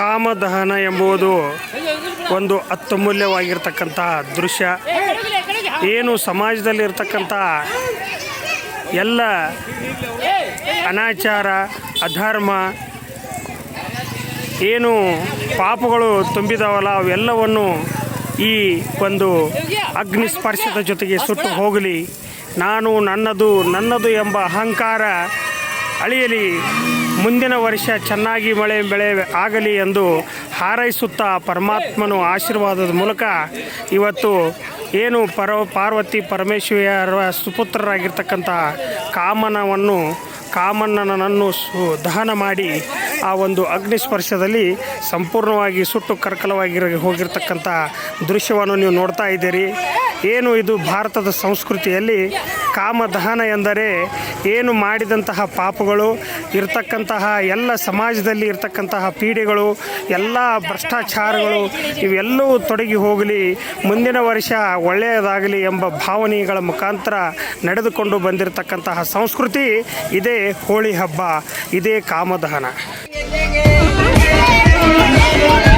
ಕಾಮದಹನ ಎಂಬುದು ಒಂದು ಅತ್ಯಮೂಲ್ಯವಾಗಿರ್ತಕ್ಕಂತಹ ದೃಶ್ಯ. ಏನು ಸಮಾಜದಲ್ಲಿ ಇರ್ತಕ್ಕಂಥ ಎಲ್ಲ ಅನಾಚಾರ, ಅಧರ್ಮ, ಏನು ಪಾಪಗಳು ತುಂಬಿದವಲ್ಲ, ಅವೆಲ್ಲವನ್ನು ಈ ಒಂದು ಅಗ್ನಿಸ್ಪರ್ಶದ ಜೊತೆಗೆ ಸುಟ್ಟು ಹೋಗಲಿ. ನಾನು ನನ್ನದು ನನ್ನದು ಎಂಬ ಅಹಂಕಾರ ಅಳಿಯಲಿ. ಮುಂದಿನ ವರ್ಷ ಚೆನ್ನಾಗಿ ಮಳೆ ಬೆಳೆ ಆಗಲಿ ಎಂದು ಹಾರೈಸುತ್ತಾ ಪರಮಾತ್ಮನು ಆಶೀರ್ವಾದದ ಮೂಲಕ ಇವತ್ತು ಏನು ಪರ, ಪಾರ್ವತಿ ಪರಮೇಶ್ವರ ಸುಪುತ್ರರಾಗಿರ್ತಕ್ಕಂಥ ಕಾಮನವನ್ನು, ಕಾಮಣ್ಣನನ್ನು ಸು, ದಹನ ಮಾಡಿ ಆ ಒಂದು ಅಗ್ನಿಸ್ಪರ್ಶದಲ್ಲಿ ಸಂಪೂರ್ಣವಾಗಿ ಸುಟ್ಟು ಕರ್ಕಲವಾಗಿರ ಹೋಗಿರ್ತಕ್ಕಂಥ ದೃಶ್ಯವನ್ನು ನೀವು ನೋಡ್ತಾ ಇದ್ದೀರಿ. ಏನು ಇದು ಭಾರತದ ಸಂಸ್ಕೃತಿಯಲ್ಲಿ ಕಾಮದಹನ ಎಂದರೆ ಏನು ಮಾಡಿದಂತಹ ಪಾಪಗಳು, ಇರ್ತಕ್ಕಂತಹ ಎಲ್ಲ ಸಮಾಜದಲ್ಲಿ ಇರ್ತಕ್ಕಂತಹ ಪೀಡೆಗಳು, ಎಲ್ಲ ಭ್ರಷ್ಟಾಚಾರಗಳು ಇವೆಲ್ಲವೂ ತೊಡಗಿ ಹೋಗಲಿ, ಮುಂದಿನ ವರ್ಷ ಒಳ್ಳೆಯದಾಗಲಿ ಎಂಬ ಭಾವನೆಗಳ ಮುಖಾಂತರ ನಡೆದುಕೊಂಡು ಬಂದಿರತಕ್ಕಂತಹ ಸಂಸ್ಕೃತಿ, ಇದೇ ಹೋಳಿ ಹಬ್ಬ, ಇದೇ ಕಾಮದಹನ.